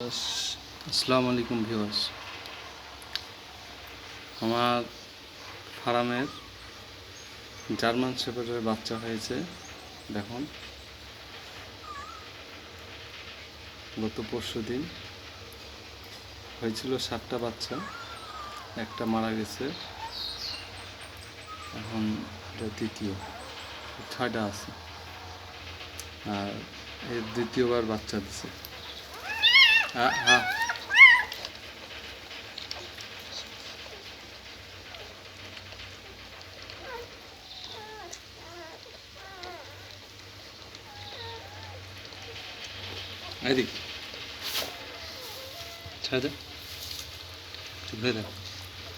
আসসালামু আলাইকুম আমার ফার্মের জার্মান শেপার্ডের বাচ্চা হয়েছে, দেখুন। গত পরশু দিন হয়েছিল সাতটা বাচ্চা, একটা মারা গেছে। এখন এটা দ্বিতীয়, ছয়টা আছে। আর এর দ্বিতীয়বার বাচ্চা দিছে। হ্যাঁ হ্যাঁ।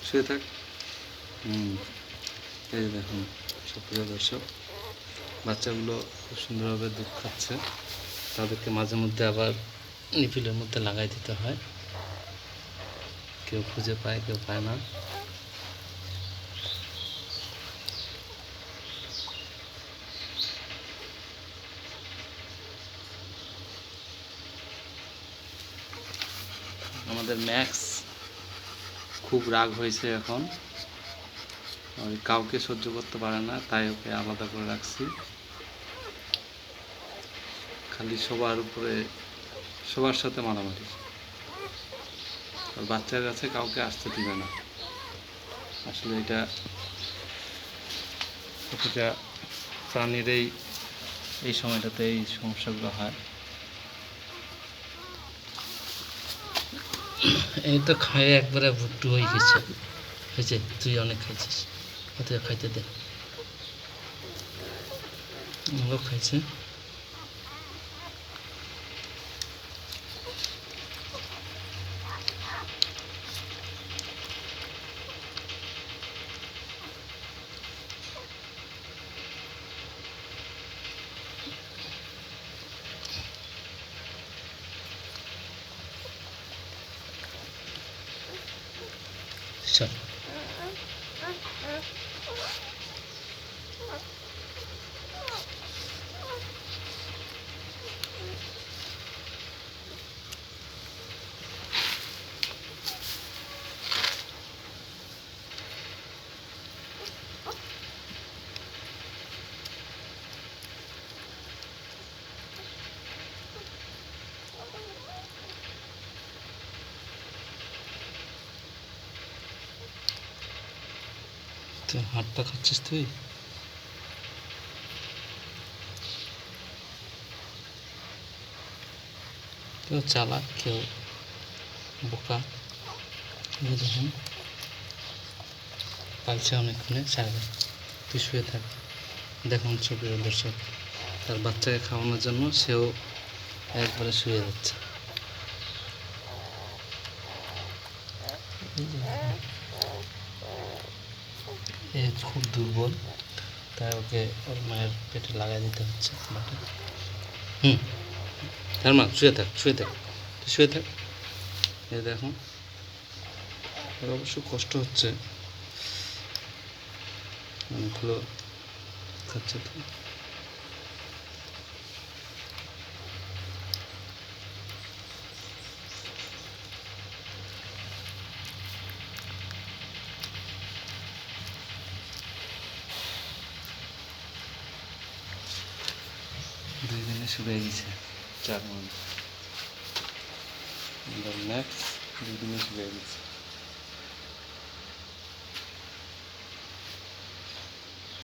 শুয়ে থাক। হুম। এই দর্শক, বাচ্চাগুলো খুব সুন্দরভাবে দুধ খাচ্ছে। তাদেরকে মাঝে মধ্যে আবার নিপিলের মধ্যে লাগাই দিতে হয়। কেউ খুঁজে পায়, কেউ পায় না। আমাদের ম্যাক্স খুব রাগ হয়েছে এখন। ওই কাউকে সহ্য করতে পারে না, তাই ওকে আলাদা করে রাখছি। খালি সবার উপরে সবার সাথে মারামারি। আর বাচ্চার কাছে কাউকে আসতে দিবে না। আসলে এটা প্রতিটা প্রাণীর এই এই সময়টাতে এই সমস্যাগুলো হয়। এই তো খাইয়ে একবারে ভুট্টু হয়ে গেছে। হয়েছে তুই অনেক খাইছিস। ওতে খাইতে দে। লোক খাইছে চল তুই হাতটা খাচ্ছিস তুই? কেউ চালাক কেউ বোকা। দেখুন, পালছে অনেকক্ষণে, ছাড়বে। তুই শুয়ে থাক। দেখুন ছবির দর্শক তার বাচ্চাকে খাওয়ানোর জন্য সেও একবারে শুয়ে যাচ্ছে। এ খুব দুর্বল। তাই ওকে ওর মায়ের পেটে লাগাই দিতে হচ্ছে হুম। তার মা, শুয়ে থাক শুয়ে থাক। শুয়ে থাক। এ দেখো, ওর অবশ্য কষ্ট হচ্ছে। অনেকগুলো খাচ্ছে তো। দুই দিনে শুকিয়ে গেছে। চার মন ম্যাক্স দুই দিনে শুকিয়ে গেছে।